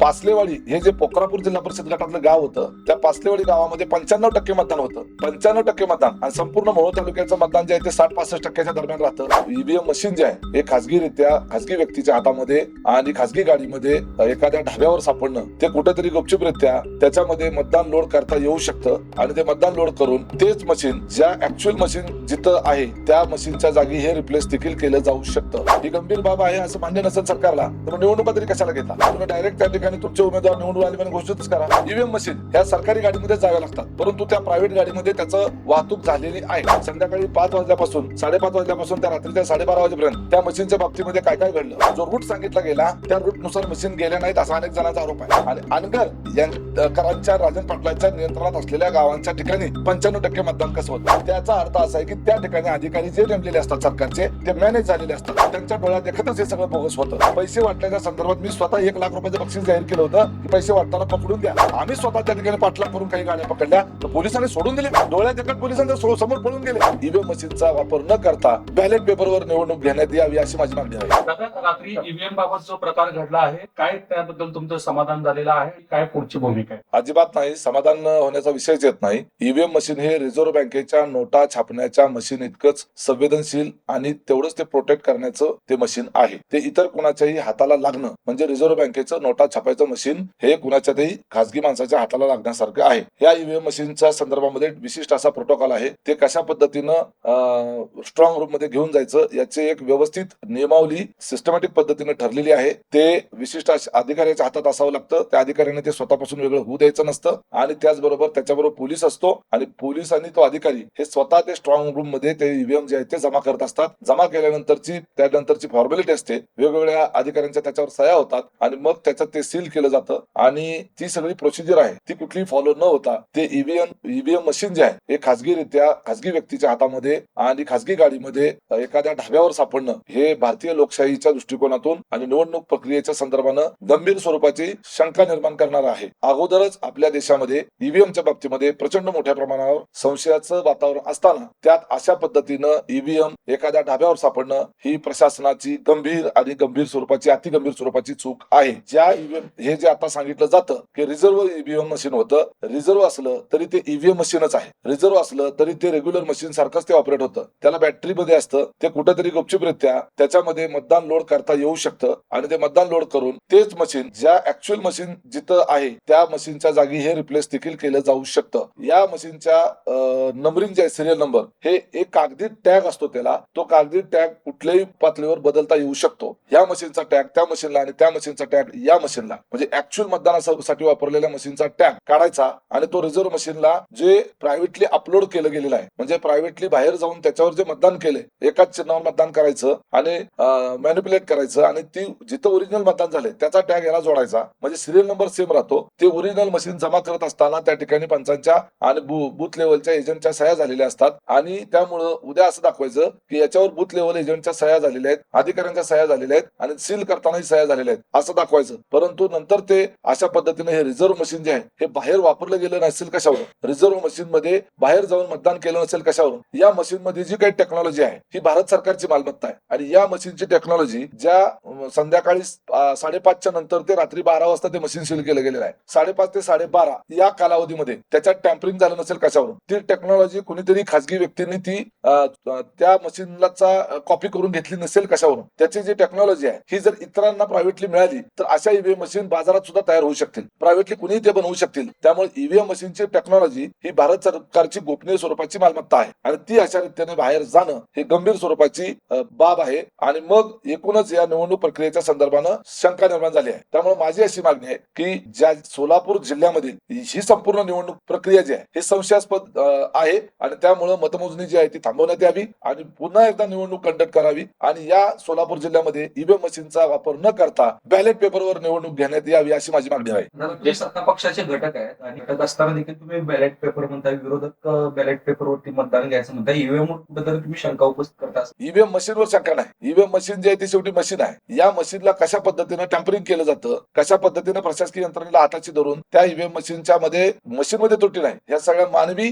पासलेवाडी हे जे पोखरापूर जिल्हा परिषद गटातलं गाव होतं त्या पासलेवाडी गावामध्ये पंच्याण्णव टक्के मतदान होतं. पंच्याण्णव टक्के मतदान आणि संपूर्ण मोहोळ तालुक्याचं मतदान जे आहे ते साठ पासष्ट टक्क्याच्या दरम्यान राहतं. ईव्हीएम मशीन जे आहे हे खासगीरित्या खासगी व्यक्तीच्या हातामध्ये आणि खासगी गाडीमध्ये एखाद्या ढाब्यावर सापडणं ते कुठेतरी गुपचूपरित्या त्याच्यामध्ये मतदान लोड करता येऊ शकतं आणि ते मतदान लोड करून तेच मशीन ज्या ऍक्च्युअल मशीन जिथं आहे त्या मशीनच्या जागी हे रिप्लेस देखील केलं जाऊ शकतं. ही गंभीर बाब आहे असं मान्य नसेल सरकारला तर निवडणुका तरी कशाला घेता? डायरेक्ट त्या ठिकाणी तुमचे उमेदवार निवडून आले म्हणून घोषितच करा. ईव्हीएम मशीन ह्या सरकारी गाडीमध्ये जाव्या लागतात. परंतु त्या प्रायव्हेट गाडीमध्ये त्याचं वाहतूक झालेली आहे. संध्याकाळी पाच वाजल्यापासून साडेपाच वाजल्यापासून त्या रात्रीच्या साडेबारा वाजेपर्यंत त्या मशीनच्या बाबतीमध्ये काय काय घडलं? जो रूट सांगितला गेला त्या रूटनुसार मशीन गेल्या नाहीत असा अनेक जणांचा आरोप आहे. आणि अनगर यांकरांच्या राजन पाटलांच्या नियंत्रणात असलेल्या गावांच्या ठिकाणी पंच्याण्णव टक्के मतदान कसं होतं? त्याचा अर्थ असा आहे की त्या ठिकाणी अधिकारी जे नेमलेले असतात सरकारचे ते मॅनेज झालेले असतात. त्यांच्या डोळ्यात देखतच हे सगळं बोगस होतं. पैसे वाटल्याच्या संदर्भात मी स्वतः एक लाख रुपयाचं बक्षीस जाहीर केलं होतं की पैसे वाटताना पकडून द्या आम्ही स्वतः त्या ठिकाणी पाठलाग करून काही गाड्या पकडल्या. तर पोलिसांनी सोडून दिले. डोळ्यात पोलिसांच्या समोर पळून गेले. ईव्हीएम मशीनचा वापर न करता बॅलेट पेपरवर निवडणूक घेण्यात यावी अशी माझी मागणी आहे. रात्री ईव्हीएम बाबत जो प्रकार घडला आहे काय त्याबद्दल तुमचं समाधान झालेलं आहे? काय पुढची भूमिका आहे? अजिबात नाही. समाधान होण्याचा विषयच येत नाही. ईव्हीएम मशीन हे रिझर्व्ह बँकेच्या नोटा छापण्याच्या मशीन इतकंच संवेदनशील आणि तेवढंच ते प्रोटेक्ट करण्याचं ते मशीन आहे. ते इतर कुणाच्याही हाताला लागणं म्हणजे रिझर्व्ह बँकेचं नोटा छापायचं मशीन हे कुणाच्यातही खासगी माणसाच्या हाताला लागण्यासारखं आहे. या ईव्हीएम मशीनच्या संदर्भामध्ये विशिष्ट असा प्रोटोकॉल आहे. ते कशा पद्धतीनं स्ट्रॉंग रूममध्ये घेऊन जायचं याचे एक व्यवस्थित नियमावली सिस्टमॅटिक पद्धतीने ठरलेली आहे. ते विशिष्ट अधिकाऱ्याच्या हातात असावं लागतं. त्या अधिकाऱ्याने ते स्वतःपासून वेगळं होऊ द्यायचं नसतं. आणि त्याचबरोबर त्याच्याबरोबर पोलीस असतो. आणि पोलीस आणि तो अधिकारी हे स्वतः ते स्ट्रॉंग रूममध्ये ते ईव्हीएम जे आहे ते जमा करत असतात. जमा केल्यानंतरची त्यानंतरची फॉर्मॅलिटी असते. वेगवेगळ्या अधिकाऱ्यांच्या त्याच्यावर सह्या होतात. आणि मग त्याच्यात ते सील केलं जातं आणि ती सगळी प्रोसिजर आहे ती कुठली फॉलो न होता ते ईव्हीएम ईव्हीएम मशीन जे आहे हे खासगीरित्या खासगी व्यक्तीच्या हातामध्ये आणि खासगी गाडीमध्ये एखाद्या ढाब्यावर सापडणं हे भारतीय लोकशाहीच्या दृष्टिकोनातून आणि निवडणूक प्रक्रियेच्या संदर्भानं गंभीर स्वरूपाची शंका निर्माण करणार आहे. अगोदरच आपल्या देशामध्ये ईव्हीएमच्या बाबतीमध्ये प्रचंड मोठ्या प्रमाणावर संशयाचं वातावरण असताना त्यात अशा पद्धतीनं ईव्हीएम एखाद्या ढाब्यावर सापडणं ही प्रशासनाची गंभीर आणि गंभीर स्वरूपाची अतिगंभीर स्वरूपाची चूक आहे. ज्या ईव्हीएम हे जे आता सांगितलं जातं की रिझर्व्ह ईव्हीएम मशीन होतं रिझर्व्ह असलं तरी ते ईव्हीएम मशीनच आहे. रिझर्व्ह असलं तरी ते रेग्युलर मशीन सारखंच ते ऑपरेट होतं. त्याला बॅटरी मध्ये असतं ते कुठेतरी गुपचुपरित्या त्याच्यामध्ये मतदान लोड करता येऊ शकतं आणि ते मतदान लोड करून तेच मशीन ज्या ऍक्च्युअल मशीन जिथं आहे त्या मशीनच्या जागी हे रिप्लेस देखील केलं जाऊ शकतं. या मशीनच्या नंबरिंग जे आहे सिरियल नंबर हे एक कागदी टॅग असतो त्याला. तो कागदी टॅग कुठल्याही पातळीवर बदलता येऊ शकतो. या मशीनचा टॅग त्या मशीनला आणि त्या मशीनचा टॅग या मशीनला म्हणजे ऍक्च्युअल मतदानासाठी वापरलेल्या मशीनचा टॅग काढायचा आणि तो रिझर्व्ह मशीनला जे प्रायव्हेटली अपलोड केलं गेलेलं आहे म्हणजे प्रायव्हेटली बाहेर जाऊन त्याच्यावर जे मतदान केले एकाच चिन्हावर मतदान करायचं आणि मॅन्युप्युलेट करायचं आणि ती जिथं ओरिजिनल मतदान झाले त्याचा टॅग याला जोडायचा. म्हणजे सिरियल नंबर सेम राहतो. ते ओरिजिनल मशीन जमा करत असताना त्या ठिकाणी पंचांच्या आणि बूथ लेवलच्या एजंटच्या सह्या झालेल्या असतात. आणि त्यामुळं उद्या असं दाखवायचं की याच्यावर बूथ लेवल एजंटच्या सह्या झालेल्या आहेत अधिकाऱ्यांच्या सह्या झालेल्या आहेत आणि सील करतानाही सह्या झालेल्या आहेत असं दाखवायचं. परंतु नंतर ते अशा पद्धतीने हे रिझर्व्ह मशीन जे आहे हे बाहेर वापरलं गेलं नसेल कशावरून? रिझर्व्ह मशीन मध्ये बाहेर जाऊन मतदान केलं नसेल कशावरून? या मशीन मध्ये जी काही टेक्नॉलॉजी आहे ही भारत सरकारची मालमत्ता आहे. आणि या मशीनची टेक्नॉलॉजी ज्या संध्याकाळी साडेपाचच्या नंतर ते रात्री बारा वाजता ते मशीन सील केलं गेलेलं आहे. साडेपाच ते साडेबारा या कालावधीमध्ये त्याच्यात टॅम्परिंग झालं नसेल कशावरून? ती टेक्नॉलॉजी कुणीतरी खासगी व्यक्तींनी ती त्या मशीनला कॉपी करून घेतली नसेल कशावरून? त्याची जी टेक्नॉलॉजी आहे ही जर इतरांना प्रायव्हेटली मिळाली तर अशा ईव्हीएम मशीन बाजारात सुद्धा तयार होऊ शकतील. प्रायव्हेटली कुणीही ते बनवू शकतील. त्यामुळे ईव्हीएम मशीनची टेक्नॉलॉजी ही भारत सरकारची गोपनीय स्वरूपाची मालमत्ता आहे. आणि ती अशा रीतीने बाहेर जाणं हे गंभीर स्वरूपाची बाब आहे. आणि मग एकूणच या निवडणूक प्रक्रियेच्या संदर्भानं शंका निर्माण झाली आहे. त्यामुळे माझी अशी मागणी आहे की ज्या सोलापूर जिल्ह्यामधील ही संपूर्ण निवडणूक प्रक्रिया जी आहे हे संशयास्पद आहे. आणि त्यामुळे मतमोजणी जी आहे ती थांबवण्यात यावी आणि पुन्हा एकदा निवडणूक कंडक्ट करावी. आणि या सोलापूर जिल्ह्यामध्ये ईव्हीएम मशीनचा वापर न करता बॅलेट पेपरवर निवडणूक घेण्यात यावी अशी माझी मागणी आहे. तुम्ही सत्ता पक्षाचे घटक आहेत आणि घटक असताना देखील तुम्ही बॅलेट पेपर म्हणताय विरोधक बॅलेट पेपरवरती मतदान घ्यायचं म्हणताय. ईव्हीएमबद्दल तुम्ही शंका उपस्थित करता ईव्हीएम मशीनवर शंका नाही. ईव्हीएम मशीन जी आहे ती शेवटी मशीन आहे. या मशीनला कशा पद्धतीनं टॅम्परिंग केलं जातं? कशा पद्धतीनं प्रशासकीय यंत्रणेला हाताची धरून त्या ईव्हीएम मशीनच्या मध्ये मशीन मध्ये त्रुटी नाही. या सगळ्या मानवी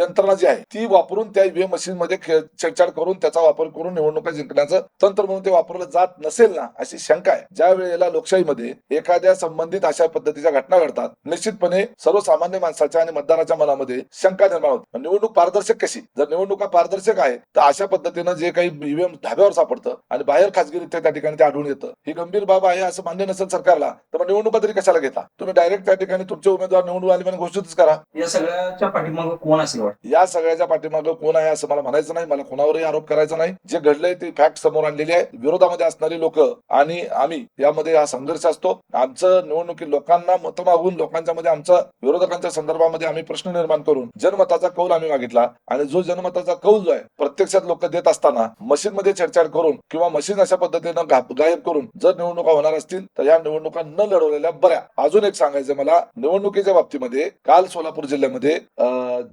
यंत्रणा जी आहे ती वापरून त्या ईव्हीएम मशीन मध्ये छेडछाड करून त्याचा वापर करून निवडणुका जिंकण्याचं तंत्र म्हणून ते वापरलं जात नसेल ना अशी शंका आहे. ज्या वेळेला लोक लोकशाहीमध्ये एखाद्या संबंधित अशा पद्धतीच्या घटना घडतात निश्चितपणे सर्वसामान्य माणसाच्या आणि मतदाराच्या मनामध्ये शंका निर्माण होते. निवडणूक पारदर्शक कशी? जर निवडणुका पारदर्शक आहे तर अशा पद्धतीनं जे काही ईव्हीएम धाब्यावर सापडतं आणि बाहेर खासगीरित्या त्या ठिकाणी ते आढळून येतं. ही गंभीर बाब आहे असं मान्य नसेल सरकारला तर मग निवडणुका तरी कशाला घेता? तुम्ही डायरेक्ट त्या ठिकाणी तुमचे उमेदवार निवडून आले म्हणून घोषितच करा. या सगळ्याच्या पाठीमागं कोण असेल या सगळ्याच्या पाठीमागं कोण आहे असं मला म्हणायचं नाही मला कोणावरही आरोप करायचा नाही. जे घडलंय ते फॅक्ट समोर आणलेली आहे. विरोधामध्ये असणारी लोक आणि आम्ही यामध्ये संघर्ष असतो. आमचं निवडणुकीत लोकांना मत मागून लोकांच्या मध्ये आमचा विरोधकांच्या संदर्भामध्ये आम्ही प्रश्न निर्माण करून जनमताचा कौल आम्ही मागितला. आणि जो जनमताचा कौल जो आहे प्रत्यक्षात लोक देत असताना मशीन मध्ये छेडछाड करून किंवा मशीन अशा पद्धतीनं गायब करून जर निवडणुका होणार असतील तर या निवडणुका न लढवलेल्या बऱ्या. अजून एक सांगायचं मला निवडणुकीच्या बाबतीमध्ये काल सोलापूर जिल्ह्यामध्ये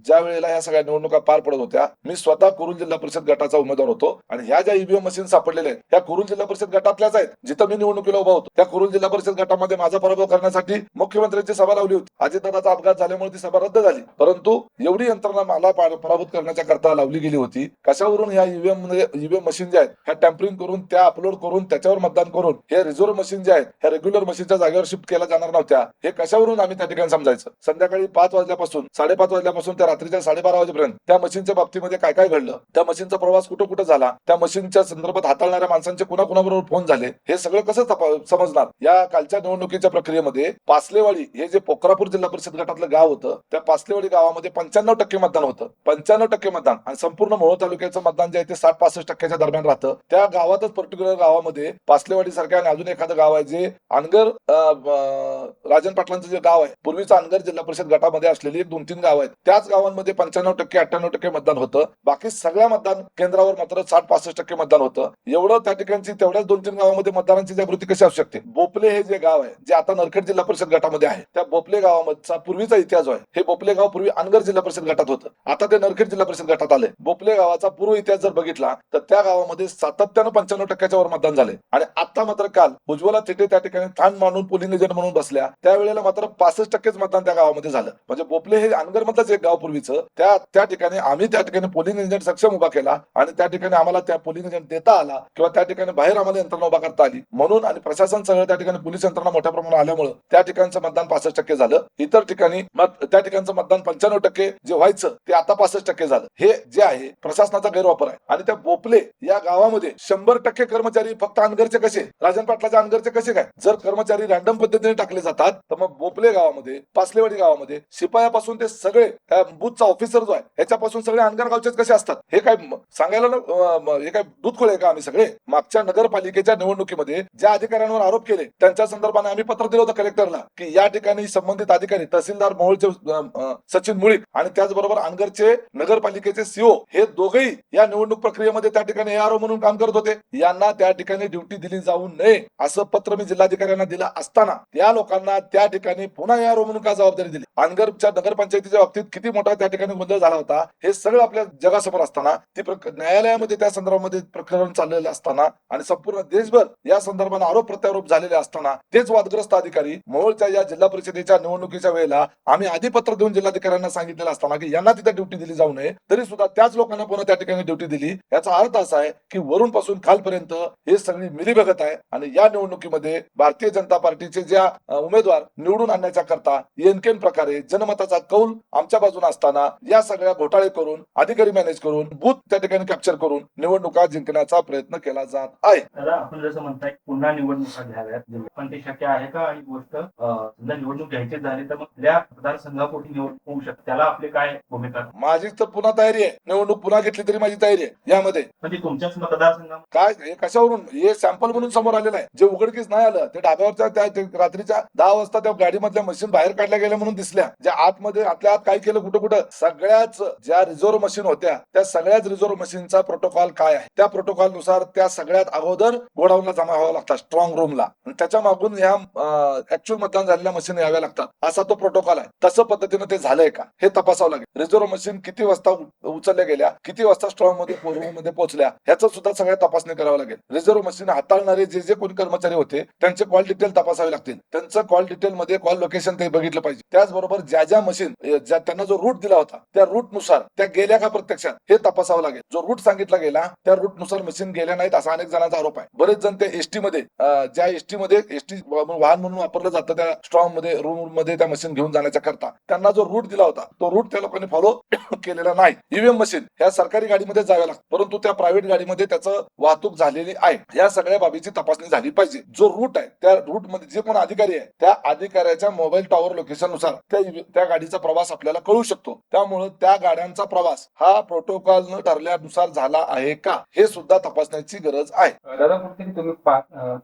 ज्या वेळेला या सगळ्या निवडणुका पार पडत होत्या मी स्वतः कुरुल जिल्हा परिषद गटाचा उमेदवार होतो. आणि ह्या ज्या ईव्हीएम मशीन सापडलेल्या आहेत त्या कुरुल जिल्हा परिषद गटातल्याच आहेत जिथं मी निवडणुकीला उभा होतो. त्या कुरुल जिल्हा परिषद गटामध्ये माझा पराभव करण्यासाठी मुख्यमंत्र्यांची सभा लावली होती. अजितदादाचा अपघात झाल्यामुळे ती सभा रद्द झाली. परंतु एवढी यंत्रणा मला पराभूत करण्याच्या करता लावली गेली होती. कशावरून ह्या ईव्हीएम ईव्हीएम मशीन ज्या आहेत ह्या टॅम्परिंग करून त्या अपलोड करून त्याच्यावर मतदान करून हे रिझर्व्ह मशीन जे आहेत ह्या रेग्युलर मशीनच्या जागेवर शिफ्ट केल्या जाणार नव्हत्या. हे कशावरून आम्ही त्या ठिकाणी समजायचं? संध्याकाळी पाच वाजल्यापासून साडेपाच वाजल्यापासून त्या रात्रीच्या साडेबारा वाजेपर्यंत त्या मशीनच्या बाबतीमध्ये काय काय घडलं? त्या मशीनचा प्रवास कुठं कुठं झाला? त्या मशीनच्या संदर्भात हाताळणाऱ्या माणसांचे कुणाकुणाबरोबर फोन झाले? हे सगळं कसं समजलं असतात या कालच्या निवडणुकीच्या प्रक्रियेमध्ये पासलेवाडी हे जे पोखरापूर जिल्हा परिषद गटातलं गाव होतं त्या पासलेवाडी गावामध्ये पंच्याण्णव टक्के मतदान होतं. पंच्याण्णव टक्के मतदान आणि संपूर्ण मोहोळ तालुक्याचं मतदान जे आहे ते साठ पासष्ट टक्क्याच्या दरम्यान राहतं. त्या गावातच पर्टिक्युलर गावामध्ये पासलेवाडी सारख्या आणि अजून एखादं गाव आहे जे अनगर राजन पाटलांचं जे गाव आहे पूर्वीचं अनगर जिल्हा परिषद गटामध्ये असलेली एक दोन तीन गाव आहेत. त्याच गावांमध्ये पंच्याण्णव टक्के अठ्ठ्याण्णव टक्के मतदान होतं. बाकी सगळ्या मतदान केंद्रावर मात्र साठ पासष्ट टक्के मतदान होतं. एवढं त्या ठिकाणची तेवढ्याच दोन तीन गावामध्ये मतदारांची जागृती कशी असू शकते? बोपले हे जे गाव आहे जे आता नरखेड जिल्हा परिषद गटामध्ये आहे त्या बोपले गावामधचा पूर्वीचा इतिहास आहे हे बोपले गाव पूर्वी अनगर जिल्हा परिषद गटात होतं. आता ते नरखेड जिल्हा परिषद गटात आले बोपले गावाचा पूर्व इतिहास जर बघितला तर त्या गावामध्ये सातत्यानं पंच्याण्णव टक्क्याच्या वर मतदान झाले आणि आता मात्र काल उज्ज्वला थिटे त्या ठिकाणी ठाण मानून पोलिंग एजंट म्हणून बसल्या त्यावेळेला मात्र पासष्ट टक्केच मतदान त्या गावामध्ये झालं. म्हणजे बोपले हे अनगर मधलंच एक गाव पूर्वीचं. त्या त्या ठिकाणी आम्ही त्या ठिकाणी पोलिंग एजंट सक्षम उभा केला आणि त्या ठिकाणी आम्हाला त्या पोलिंग एजंट देता आला किंवा त्या ठिकाणी बाहेर आम्हाला यंत्रणा उभा करता आली म्हणून आणि प्रशासन सगळं त्या ठिकाणी पोलीस यंत्रणा मोठ्या प्रमाणात आल्यामुळे त्या ठिकाणचं मतदान पासष्ट टक्के झालं. इतर ठिकाणी त्या ठिकाणचं मतदान पंच्याण्णव टक्के जे व्हायचं ते आता पासष्ट टक्के झालं. हे जे आहे प्रशासनाचा गैरवापर आहे. आणि त्या बोपले या गावामध्ये शंभर टक्के कर्मचारी फक्त अनगरचे कसे? राजन पाटलाच्या अनगरचे कसे काय? जर कर्मचारी रॅन्डम पद्धतीने टाकले जातात तर मग बोपले गावामध्ये पासलेवाडी गावामध्ये शिपायापासून ते सगळे बुथचा ऑफिसर जो आहे याच्यापासून सगळे अनगर गावचेच कसे असतात? हे काय सांगायला ना हे काय दूध खोळे का आम्ही सगळे? मागच्या नगरपालिकेच्या निवडणुकीमध्ये ज्या अधिकाऱ्यांवर आरोप केले. त्यांच्या संदर्भाने आम्ही पत्र दिलं होतं कलेक्टरला की या ठिकाणी संबंधित अधिकारी तहसीलदार मोहोळचे सचिन मुळीक आणि त्याचबरोबर अनगरचे नगरपालिकेचे सीओ हे दोघेही या निवडणूक प्रक्रियेमध्ये त्या ठिकाणी एआरओ म्हणून काम करत होते. यांना त्या ठिकाणी ड्युटी दिली जाऊ नये असं पत्र मी जिल्हाधिकाऱ्यांना दिलं असताना त्या लोकांना त्या ठिकाणी पुन्हा एआरओ म्हणून का जबाबदारी दिली? अनगरच्या नगरपंचायतीच्या बाबतीत किती मोठा त्या ठिकाणी गोंधळ झाला होता हे सगळं आपल्या जगासमोर असताना ती न्यायालयामध्ये त्या संदर्भामध्ये प्रकरण चाललेलं असताना आणि संपूर्ण देशभर या संदर्भाने आरोप प्रत्यारोप झालेले असताना तेच वादग्रस्त अधिकारी मोहोळच्या या जिल्हा परिषदेच्या निवडणुकीच्या वेळेला आम्ही आधी पत्र देऊन जिल्हाधिकाऱ्यांना सांगितलेलं असताना की यांना तिथे ड्युटी दिली जाऊ नये तरी सुद्धा त्याच लोकांना पुन्हा त्या ठिकाणी ड्युटी दिली. याचा अर्थ असा आहे की वरून पासून खालपर्यंत हे सगळी मिलीभगत आहे आणि या निवडणुकीमध्ये भारतीय जनता पार्टीचे ज्या उमेदवार निवडून आणण्याच्या करता एनकेन प्रकारे जनमताचा कौल आमच्या बाजूने असताना या सगळ्या घोटाळे करून अधिकारी मॅनेज करून बूथ त्या ठिकाणी कॅप्चर करून निवडणुका जिंकण्याचा प्रयत्न केला जात आहे. दादा आपण जसं म्हणताय पुन्हा निवडणुका पण ते शक्य आहे का? आणि गोष्ट समजा निवडणूक घ्यायची झाली तर मग त्या मतदारसंघापोटी निवडणूक होऊ शकते. त्याला आपली काय भूमिका? माझी तर पुन्हा तयारी आहे. निवडणूक पुन्हा घेतली तरी माझी तयारी आहे. यामध्ये. म्हणजे तुमच्याच मतदारसंघात काय? हे कशावरून? हे सॅम्पल म्हणून समोर आलेलं आहे. जे उघडकीस नाही आलं ते डाब्यावरच्या त्या रात्रीच्या दहा वाजता त्या गाडीमधल्या मशीन बाहेर काढल्या गेल्या म्हणून दिसल्या. ज्या आतमध्ये आतल्या आत काय केलं कुठं कुठं? सगळ्याच ज्या रिझर्व्ह मशीन होत्या त्या सगळ्याच रिझर्व्ह मशीनचा प्रोटोकॉल काय आहे? त्या प्रोटोकॉलनुसार त्या सगळ्यात अगोदर गोडाऊनला जमा व्हावं लागतात स्ट्रॉंग रूमला त्याच्या मागून ह्या ऍक्च्युअल मतदान झालेल्या मशीन याव्या लागतात. असा तो प्रोटोकॉल आहे. तसं पद्धतीनं ते झालंय का? हे तपासावं लागेल. रिझर्व्ह मशीन किती वाजता उचलल्या गेल्या? किती वाजता स्ट्रॉंगमध्ये मध्ये पोहोचल्या? ह्याचं सुद्धा सगळ्या तपासणी करावं लागेल. रिझर्व्ह मशीन हाताळणारे जे जे कोणी कर्मचारी होते त्यांचे कॉल डिटेल तपासावे लागतील. त्यांचं कॉल डिटेल मध्ये कॉल लोकेशन ते बघितलं पाहिजे. त्याचबरोबर ज्या ज्या मशीन ज्या त्यांना जो रूट दिला होता त्या रूटनुसार त्या गेल्या का प्रत्यक्षात? हे तपासावं लागेल. जो रूट सांगितला गेला त्या रूटनुसार मशीन गेल्या नाहीत असा अनेक जणांचा आरोप आहे. बरेच जण ते एसटी मध्ये ज्या एसटी मध्ये एसटी वाहन म्हणून वापरलं जातं त्या स्ट्रॉंगमध्ये रूममध्ये त्या मशीन घेऊन जाण्याच्या करता. त्यांना जो रूट दिला होता तो रूट त्या लोकांनी फॉलो केलेला नाही. ईव्हीएम मशीन ह्या सरकारी गाडीमध्ये जाव्या लागतं. परंतु त्या प्रायव्हेट गाडीमध्ये त्याचं वाहतूक झालेली आहे. या सगळ्या बाबीची तपासणी झाली पाहिजे. जो रूट आहे त्या रूटमध्ये जे कोण अधिकारी आहे त्या अधिकाऱ्याच्या मोबाईल टॉवर लोकेशननुसार त्या त्या गाडीचा प्रवास आपल्याला कळू शकतो. त्यामुळे त्या गाड्यांचा प्रवास हा प्रोटोकॉल न ठरल्यानुसार झाला आहे का? हे सुद्धा तपासण्याची गरज आहे. दादा कुठेतरी तुम्ही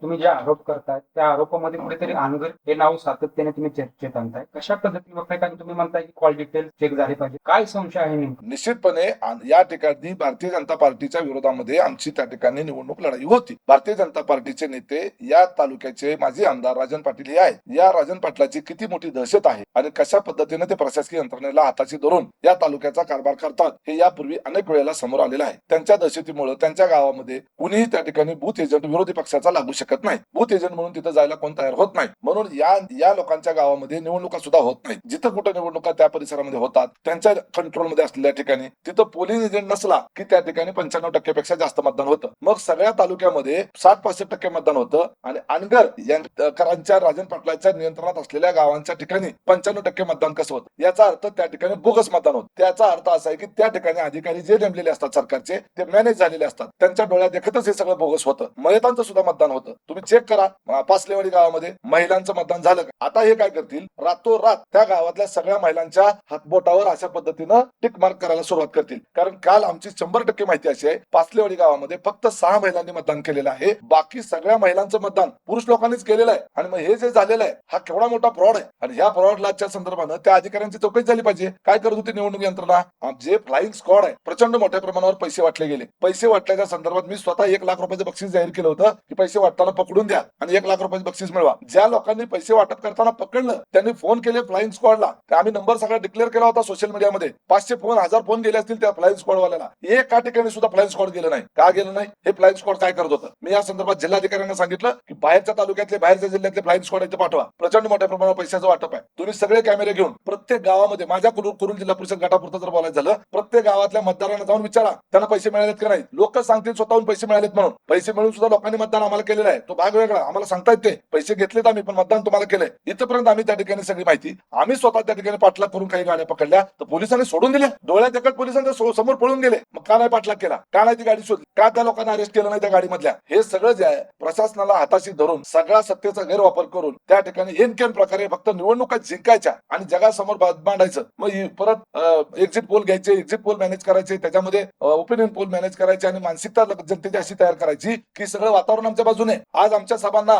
तुम्ही जे आरोप करताय. त्या आरोपामध्ये कुठेतरी अनगर हे नाव सातत्याने तुम्ही चर्चेत आणताय कशा पद्धतीने बघताय? कारण तुम्ही म्हणताय की कॉल डिटेल चेक झाले पाहिजे. काय संशय आहे नेमका? निश्चितपणे या ठिकाणी भारतीय जनता पार्टीच्या विरोधामध्ये आमची त्या ठिकाणी निवडणूक लढाई होती. भारतीय जनता पार्टीचे नेते या तालुक्याचे माजी आमदार राजन पाटील हे आहेत. या राजन पाटलाची किती मोठी दहशत आहे आणि कशा पद्धतीने ते प्रशासकीय यंत्रणेला हाताशी धरून या तालुक्याचा कारभार करतात हे यापूर्वी अनेक वेळेला समोर आलेलं आहे. त्यांच्या दहशतीमुळे त्यांच्या गावामध्ये कुणीही त्या ठिकाणी बूथ एजंट विरोधी पक्षाचा लागू शकत नाही. बूथ एजंट म्हणून तिथं जायला कोण तयार होत नाही. म्हणून या या लोकांच्या गावामध्ये निवडणुका सुद्धा होत नाही जिथं कुठं निवडणुका त्या परिसरामध्ये होतात त्यांच्या कंट्रोलमध्ये असलेल्या ठिकाणी तिथं पोलिंग एजंट नसला की त्या ठिकाणी पंच्याण्णव टक्क्यापेक्षा जास्त मतदान होतं. मग सगळ्या तालुक्यामध्ये साठ पासष्ट टक्के मतदान होतं आणि अनगर यांच्या राजन पाटलाच्या नियंत्रणात असलेल्या गावांच्या ठिकाणी पंच्याण्णव टक्के मतदान कसं होतं? याचा अर्थ त्या ठिकाणी बोगस मतदान होतं. त्याचा अर्थ असा आहे की त्या ठिकाणी अधिकारी जे नेमलेले असतात सरकारचे ते मॅनेज झालेले असतात. त्यांच्या डोळ्यात देखतच हे सगळं बोगस होतं. मयतांचं सुद्धा मतदान होतं. तुम्ही चेक करा अं, पाचलेवाडी गावामध्ये महिलांचं मतदान झालं का? आता हे काय करतील? रातोरात त्या गावातल्या सगळ्या महिलांच्या हातबोटावर अशा पद्धतीनं टिक मार्क करायला सुरुवात करतील. कारण काल आमची शंभर टक्के माहिती अशी आहे पाचलेवाडी गावामध्ये फक्त सहा महिलांनी मतदान केलेलं आहे. बाकी सगळ्या महिलांचं मतदान पुरुष लोकांनीच केलेलं आहे. आणि मग हे जे झालेलं आहे हा केवढा मोठा फ्रॉड आहे. आणि ह्या फ्रॉडच्या संदर्भानं त्या अधिकाऱ्यांची चौकशी झाली पाहिजे. काय करत होती निवडणूक यंत्रणा? जे फ्लाइंग स्कॉड आहे प्रचंड मोठ्या प्रमाणावर पैसे वाटले गेले. पैसे वाटल्याच्या संदर्भात मी स्वतः एक लाख रुपयाचं बक्षीस जाहीर केलं होतं की पैसे वाटताना पकडून द्या. आणि एक लाख रुपयाचं बक्षीस मिळवा. ज्या लोकांनी पैसे वाटप करताना पकडलं त्यांनी फोन केले फ्लाइंग स्क्वॉडला तर आम्ही नंबर सगळा डिक्लेअर केला होता सोशल मीडियामध्ये पाचशे फोन हजार फोन गेले असतील त्या फ्लाइंग स्क्वॉड वाल्याला. एका ठिकाणी सुद्धा फ्लाइंग स्क्वॉड गेलं नाही. का गेलं नाही? हे फ्लाइंग स्क्वॉड काय करत होतं? मी या संदर्भात जिल्हाधिकाऱ्यांना सांगितलं की बाहेरच्या तालुक्यातले बाहेरच्या जिल्ह्यातले फ्लाइंग स्क्वॉड इथे पाठवा. प्रचंड मोठ्या प्रमाणावर पैशाचं वाटप आहे. तुम्ही सगळे कॅमेरे घेऊन प्रत्येक गावामध्ये माझ्या कुरुल कुरुल जिल्हा परिषद गटापुरतं जर बोलायचं झालं प्रत्येक गावातल्या मतदारांना जाऊन विचारा त्यांना पैसे मिळालेत का नाही लोक सांगतील स्वतःहून पैसे मिळालेत म्हणून. पैसे मिळून सुद्धा लोकांनी मतदान आम्हाला केलेलं आहे. तो भाग वेगळा. आम्हाला सांगता येते पैसे घेतलेत आम्ही पण मतदान तुम्हाला केलंय. इथपर्यंत आम्ही त्या ठिकाणी सगळी माहिती आम्ही स्वतः त्या ठिकाणी पाठलाग करून काही गाड्या पकडल्या तर पोलिसांनी सोडून दिल्या. डोळ्यात देखत पोलिसांच्या समोर पळून गेले. मग का नाही पाठलाग केला? का नाही ती गाडी शोधली? का त्या लोकांना अरेस्ट केलं नाही त्या गाडीमधल्या? हे सगळं जे आहे प्रशासनाला हाताशी धरून सगळ्या सत्तेचा गैरवापर करून त्या ठिकाणी एनकेन प्रकारे फक्त निवडणुका जिंकायच्या आणि जगासमोर मांडायचं. मग परत एक्झिट पोल घ्यायचे एक्झिट पोल मॅनेज करायचे त्याच्यामध्ये ओपिनियन पोल मॅनेज करायचे आणि मानसिकता जनतेची अशी तयार करायची की सगळं वातावरण आमच्या बाजूने आज आमच्या सभांना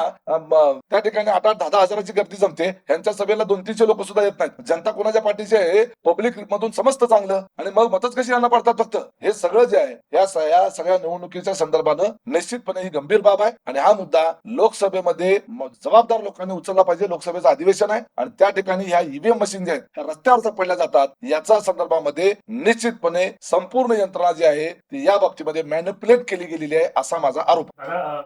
त्या ठिकाणी आठ आठ दहा दहा हजाराची गर्दी जमते. यांच्या सभेला दोन तीनशे लोक सुद्धा येत नाहीत. जनता कोणाच्या पाठीची आहे? पब्लिक मधून समजतं चांगलं. आणि मग मतच कशी यांना पडतात फक्त? हे सगळं जे आहे या या सगळ्या निवडणुकीच्या संदर्भानं निश्चितपणे ही गंभीर बाब आहे. आणि हा मुद्दा लोकसभेमध्ये जबाबदार लोकांनी उचलला पाहिजे. लोकसभेचं अधिवेशन आहे. आणि त्या ठिकाणी ह्या ईव्हीएम मशीन जे आहेत ह्या रस्त्यावर पडल्या जातात. याचा संदर्भामध्ये निश्चितपणे संपूर्ण यंत्रणा जी आहे ती या बाबतीमध्ये मॅन्युप्युलेट केली गेलेली आहे असा माझा आरोप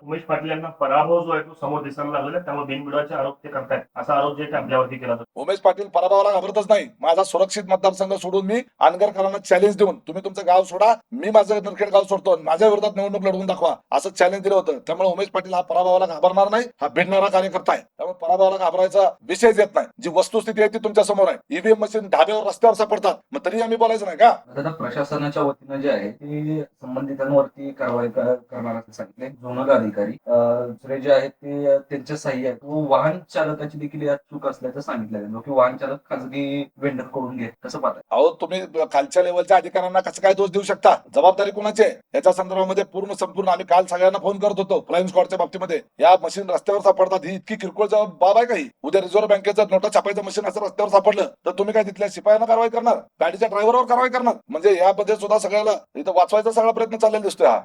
उमेश पाटील यांना पराभव जो आहे तो समोर दिसायला लागलेला. त्यामुळे बिनबिडाचे आरोप ते करतायत. असा आरोप जे आपल्यावरती केला जातो. उमेश पाटील पराभवाला घाबरतच नाही. माझा सुरक्षित मतदारसंघ सोडून मी अनगरकरांना चॅलेंज देऊन तुम्ही तुमचं गाव सोडा मी माझं नरखेड गाव सोडतो माझ्या विरोधात निवडणूक लढवून दाखवा. असं चॅलेंज दिलं होतं. त्यामुळे उमेश पाटील हा पराभवाला घाबरणार नाही हा भिडणारा कार्यकर्ता आहे. त्यामुळे पराभवाला घाबरायचा विषयच येत नाही. जी वस्तुस्थिती आहे ती तुमच्यासमोर आहे. ईव्हीएम मशीन ढाब्यावर रस्त्यावर सापडतात. मग तरी आम्ही बोलायचं नाही का? आता प्रशासनाच्या वतीनं जे आहे ते संबंधितांवरती कारवाई करणार असं सांगितले झोनल अधिकारी जे आहेत ते त्यांच्या सहाय्य आहेत. व वाहन चालकाची देखील यात चूक असल्याचं सांगितलं की वाहन चालक खाजगी वेंडरकडून घेत कसं पाहताय. अहो तुम्ही खालच्या लेवलच्या अधिकाऱ्यांना कसं काय दोष देऊ शकता? जबाबदारी कोणाची आहे? याच्या संदर्भामध्ये पूर्ण संपूर्ण आम्ही काल सगळ्यांना फोन करत होतो फ्लाईंग स्कॉडच्या बाबतीमध्ये. या मशीन रस्त्यावर सापडतात. ही इतकी किरकोळ जबाब- बाब आहे काही उद्या रिझर्व्ह बँकेचं नोटा छापायचं मशीन असं रस्त्यावर सापडलं तर तुम्ही काय तिथल्या शिपायांना कारवाई करणार? गाडीच्या ड्रायव्हरवर कारवाई करणार? म्हणजे यामध्ये सुद्धा सगळ्याला इथं वाचवायचा सगळा प्रयत्न चाललेला दिसतोय हा.